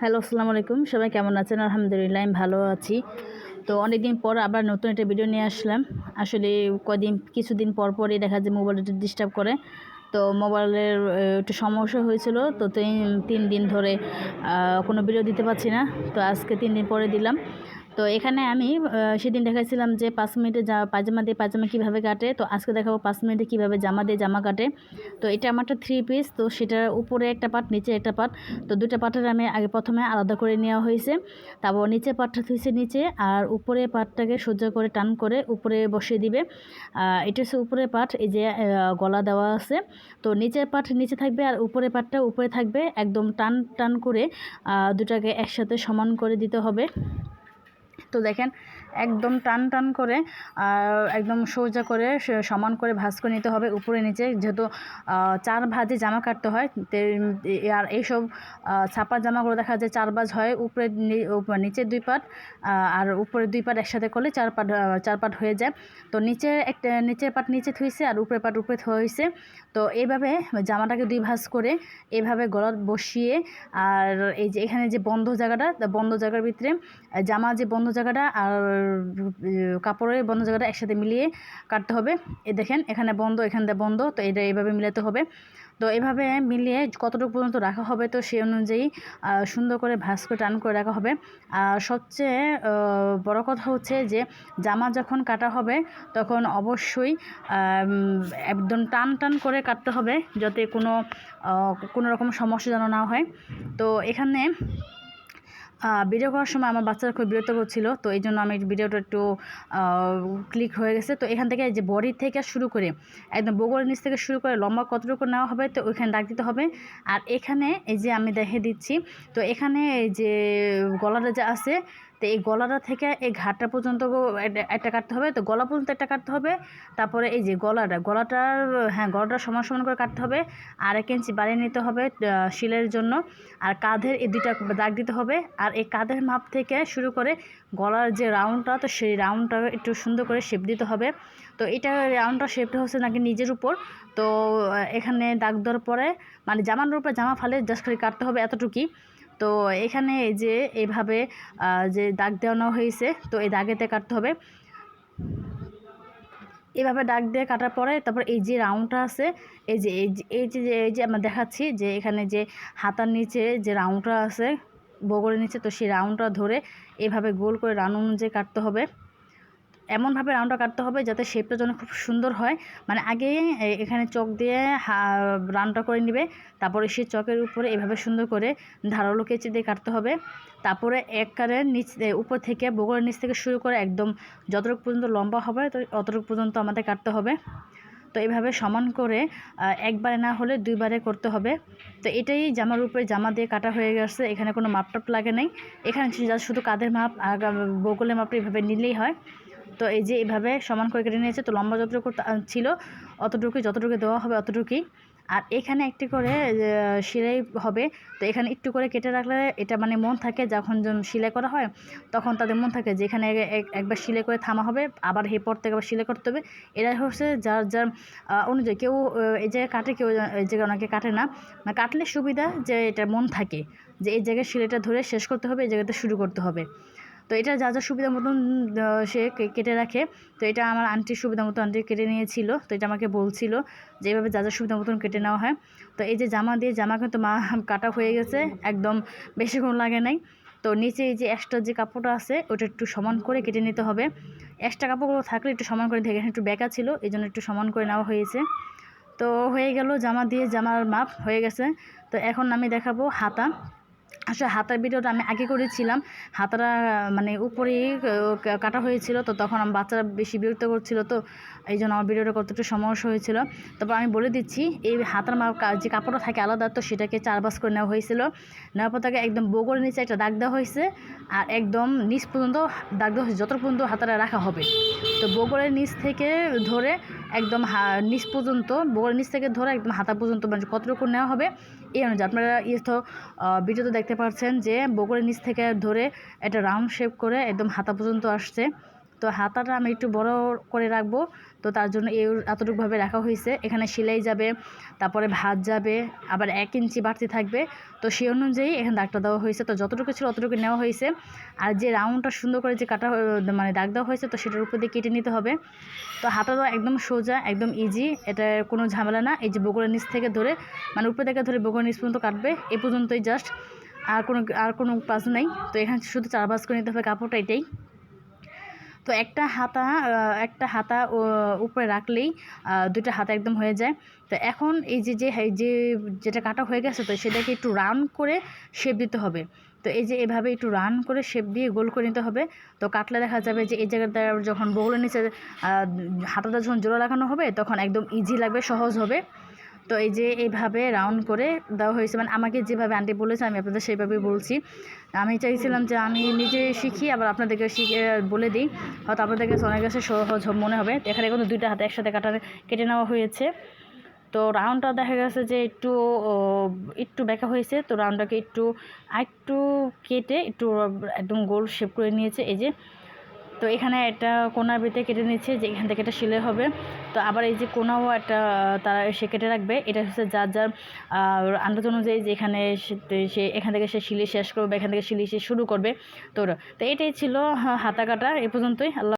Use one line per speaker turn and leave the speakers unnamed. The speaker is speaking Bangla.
হ্যালো, আসসালামু আলাইকুম। সবাই কেমন আছেন? আলহামদুলিল্লাহ, আমি ভালো আছি। তো অনেক দিন পর আবার নতুন একটা ভিডিও নিয়ে আসলাম। আসলে কদিন, কিছুদিন পর পরই দেখা যায় মোবাইল একটু ডিস্টার্ব করে। তো মোবাইলের একটু সমস্যা হয়েছিল। তো তিন তিন দিন ধরে কোনো ভিডিও দিতে পারছি না। তো আজকে তিন দিন পরে দিলাম। তো এখানে আমি সেদিন দেখাচ্ছিলাম যে পাঁচ মিনিটে যা পায়জামা দিয়ে পাজামা কীভাবে কাটে। তো আজকে দেখাবো পাঁচ মিনিটে কীভাবে জামা দিয়ে জামা কাটে। তো এটা আমার আমারটা থ্রি পিস তো সেটার উপরে একটা পাট, নিচে একটা পাট। তো দুটা পার্টের আমি আগে প্রথমে আলাদা করে নেওয়া হয়েছে। তারপর নিচে পার্টটা থুইছে নিচে, আর উপরে পার্টটাকে সোজা করে টান করে উপরে বসিয়ে দিবে। এটা হচ্ছে উপরে পাট, এই যে গলা দেওয়া আছে। তো নিচের পাট নিচে থাকবে, আর উপরে পাটটা উপরে থাকবে। একদম টান টান করে দুটাকে একসাথে সমান করে দিতে হবে। তো দেখেন একদম টান টান করে একদম সোজা করে সমান করে ভাঁজ করে নিতে হবে উপরে নিচে। যেহেতু চার ভাজে জামা কাটতে হয় আর এইসব আহ, ছাপা জামাগুলো দেখা যায় চার ভাজ হয় উপরে নি- উপ- নিচের দুই পাট আর উপরে দুই পাট একসাথে করলে চার পাট চার পাট হয়ে যায়। তো নিচে একটা নিচের পাট নিচে থুইছে আর উপরের পাট উপরে হয়েছে তো এইভাবে জামাটাকে দুই ভাঁজ করে এভাবে গলা বসিয়ে আর এই যে এখানে যে বন্ধ জায়গাটা বন্ধ জায়গার ভিতরে জামা যে বন্ধ জায়গাটা আর কাপড়ের বন্ধ জায়গাটা একসাথে মিলিয়ে কাটতে হবে। এ দেখেন, এখানে বন্ধ, এখান এখানে বন্ধ, তো এটা এইভাবে মিলাতে হবে। তো এভাবে মিলিয়ে কতটুকু পর্যন্ত রাখা হবে, তো সেই অনুযায়ী সুন্দর করে ভাঁজ করে টান করে রাখা হবে। আর সবচেয়ে বড় কথা হচ্ছে যে, জামা যখন কাটা হবে, তখন অবশ্যই একদম টান টান করে কাটতে হবে, যাতে কোনো কোনো রকম সমস্যা যেন না হয়। তো এখানে ভিডিও করার সময় আমার বাচ্চারা খুব বিরক্ত করছিল, তো এই জন্য আমি ভিডিওটা একটু ক্লিক হয়ে গেছে। তো এখান থেকে যে বডি থেকে শুরু করে, একদম বগল নিচ থেকে শুরু করে লম্বা কতটুকু নেওয়া হবে, তো ওইখানে ডাক দিতে হবে। আর এখানে এই যে আমি দেখে দিচ্ছি, তো এখানে এই যে গলাটা যা আছে তো এই গলাটা থেকে এই ঘাটটা পর্যন্ত একটা- কাটতে হবে। তো গলা পর্যন্ত একটা কাটতে হবে। তারপরে এই যে গলাটা, গলাটার হ্যাঁ গলাটা সমান সমান করে কাটতে হবে। আর এক ইঞ্চি বাড়িয়ে নিতে হবে শিলের জন্য। আর কাঁধের এই দুইটা দাগ দিতে হবে। আর এই কাঁধের মাপ থেকে শুরু করে গলার যে রাউন্ডটা, তো সেই রাউন্ডটা একটু সুন্দর করে শেপ দিতে হবে। তো এটা রাউন্ডটা শেপটা হচ্ছে নাকি নিজের উপর। তো এখানে দাগ দেওয়ার পরে মানে জামার উপরে জামা ফালে জাস্ট খালি কাটতে হবে এতটুকুই। তো এখানে এই যে এভাবে যে দাগ দেওয়ানো হয়েছে, তো এই দাগেতে কাটতে হবে। এভাবে দাগ দিয়ে কাটার পরে তারপর এই যে রাউন্ডটা আছে, এই যে এই যে এই যে এই যে আমরা দেখাচ্ছি যে এখানে যে হাতার নিচে যে রাউন্ডটা আছে, বগলের নিচে, তো সেই রাউন্ডটা ধরে এভাবে গোল করে রাউন্ড অনুযায়ী কাটতে হবে। এমনভাবে রাউন্ডটা কাটতে হবে যাতে শেপটা যেন খুব সুন্দর হয়। মানে আগে এখানে চক দিয়ে রাউন্ডটা করে নেবে তারপরে সেই চকের উপরে এভাবে সুন্দর করে ধারালো কেচি দিয়ে কাটতে হবে। তারপরে একবারে নিচ এ, উপর থেকে বগলের নিচ থেকে শুরু করে একদম যতটুকু পর্যন্ত লম্বা হবে তো অতটুকু পর্যন্ত আমাদের কাটতে হবে। তো এইভাবে সমান করে একবারে না হলে দুইবারে করতে হবে। তো এটাই জামার উপরে জামা দিয়ে কাটা হয়ে গেছে এখানে কোনো মাপটাপ লাগে নাই। এখানে just শুধু কাঁধের মাপ আর বগলের মাপটা এভাবে নিলেই হয়। তো এই যে এইভাবে সমান করে কেটে নিয়েছে, তো লম্বা যতটুকু ছিল অতটুকুই যতটুকু দেওয়া হবে অতটুকুই। আর এখানে একটি করে সেলাই হবে, তো এখানে একটু করে কেটে রাখলে এটা মানে মন থাকে যখন যখন সেলাই করা হয়, তখন তাদের মন থাকে যে এখানে এক- এক- একবার সেলাই করে থামা হবে, আবার হে পর থেকে আবার সেলাই করতে হবে। এরা হচ্ছে যার যার অনুযায়ী কেউ এই জায়গায় কাটে, কেউ এই জায়গায় অনেকে কাটে না। মানে কাটলে সুবিধা যে এটা মন থাকে, যে এই জায়গায় সেলাইটা ধরে শেষ করতে হবে, এই জায়গাতে শুরু করতে হবে। তো এটা যা যা সুবিধা মতন সে কেটে রাখে, তো এটা আমার আন্টির সুবিধা মতো আন্টি কেটে নিয়েছিল, তো এটা আমাকে বলছিল যে এইভাবে যা যা সুবিধা মতন কেটে নেওয়া হয়। তো এই যে জামা দিয়ে, জামা কিন্তু মা কাটা হয়ে গেছে, একদম বেশিক্ষণ লাগে নাই। তো নিচে এই যে এক্সট্রা যে কাপড়টা আছে, ওটা একটু সমান করে কেটে নিতে হবে। এক্সট্রা কাপড়গুলো থাকলে একটু সমান করে দেখে, একটু বেঁকা ছিল, এই জন্য একটু সমান করে নেওয়া হয়েছে। তো হয়ে গেল জামা দিয়ে, জামার মাপ হয়ে গেছে। তো এখন আমি দেখাবো হাতা। আসলে হাতার ভিডিওটা আমি আগে করেছিলাম। হাতাটা মানে উপরেই কাটা হয়েছিল, তো তখন আমার বাচ্চারা বেশি বিরক্ত করছিল, তো এই জন্য আমার ভিডিওটা করতে একটু সমস্যা হয়েছিল। তারপর আমি বলে দিচ্ছি, এই হাতার মা যে কাপড়টা থাকে আলাদা, তো সেটাকে চারবাস করে নেওয়া হয়েছিল। নেওয়ার পর তাকে একদম বগলের নিচে একটা দাগ দেওয়া হয়েছে, আর একদম নিচ পর্যন্ত দাগ দেওয়া হয়েছে যত পর্যন্ত হাতাটা রাখা হবে। তো বগলের নিচ থেকে ধরে একদম নিচ পর্যন্ত বোর নিচ থেকে ধরে একদম হাতা পর্যন্ত মানে কতটুকু নেওয়া হবে, এই অনুযায়ী। আপনারা ইয়ে তো ভিডিওতে দেখতে পাচ্ছেন যে বোকরের নিচ থেকে ধরে এটা রাউন্ড শেপ করে একদম হাতা পর্যন্ত আসছে। তো হাতাটা আমি একটু বড় করে রাখব। তো তার জন্য এই এতটুকুভাবে রাখা হয়েছে। এখানে সেলাই যাবে, তারপরে ভাত যাবে, আবার এক ইঞ্চি বাড়তি থাকবে। তো সেই অনুযায়ী এখানে দাগটা দেওয়া হয়েছে। তো যতটুকু ছিল অতটুকু নেওয়া হয়েছে। আর যে রাউন্ডটা সুন্দর করে যে কাটা মানে দাগ দেওয়া হয়েছে, তো সেটার উপর দিয়ে কেটে নিতে হবে। তো হাতা দেওয়া একদম সোজা, একদম ইজি এটা কোনো ঝামেলা না। এই যে বগুড়ার নিচ থেকে ধরে মানে উপর থেকে ধরে বগুড়ার নিচ পর্যন্ত কাটবে। এই পর্যন্তই জাস্ট আর কোনো আর কোনো কাজ নেই। তো এখানে শুধু চার বাস করে নিতে হবে। কাপড়টা এটাই। তো একটা হাতা একটা হাতা উপরে রাখলেই দুটো হাতা একদম হয়ে যায়। তো এখন এই যে যে যে, যেটা কাটা হয়ে গেছে, তো সেটাকে একটু রাউন্ড করে শেপ দিতে হবে। তো এই যে, এভাবে একটু রান করে শেপ দিয়ে গোল করে নিতে হবে। তো কাটলে দেখা যাবে যে, এই জায়গাটা যখন বগলের নিচে হাতাটা যখন জোড়া লাগানো হবে, তখন একদম ইজি লাগবে, সহজ হবে। তো এই যে এইভাবে রাউন্ড করে দেওয়া হয়েছে। মানে আমাকে যেভাবে আন্টি বলেছে, আমি আপনাদের সেইভাবেই বলছি। আমি চাইছিলাম যে আমি নিজে শিখি, আবার আপনাদেরকে শিখে বলে দিই। হয়তো আপনাদের কাছে অনেক কাছে সহজ মনে হবে। এখানে কিন্তু দুইটা হাতে একসাথে কাটা কেটে নেওয়া হয়েছে। তো রাউন্ডটা দেখা গেছে যে একটু একটু বেঁকা হয়েছে। তো রাউন্ডটাকে একটু একটু কেটে একটু একদম গোল শেপ করে নিয়েছে। এই যে তো এখানে একটা কোনার ভিতরে কেটে নিচ্ছে, যে এখান থেকে এটা সিলে হবে। তো আবার এই যে কোনাও একটা, তারা সে কেটে রাখবে। এটা হচ্ছে যার যার আন্দোলন অনুযায়ী যে এখানে সে- এখান থেকে সে সিলি শেষ করবে, এখান থেকে সিলি সে শুরু করবে তো তো এটাই ছিল হাতা কাটা এ পর্যন্তই। আল্লাহ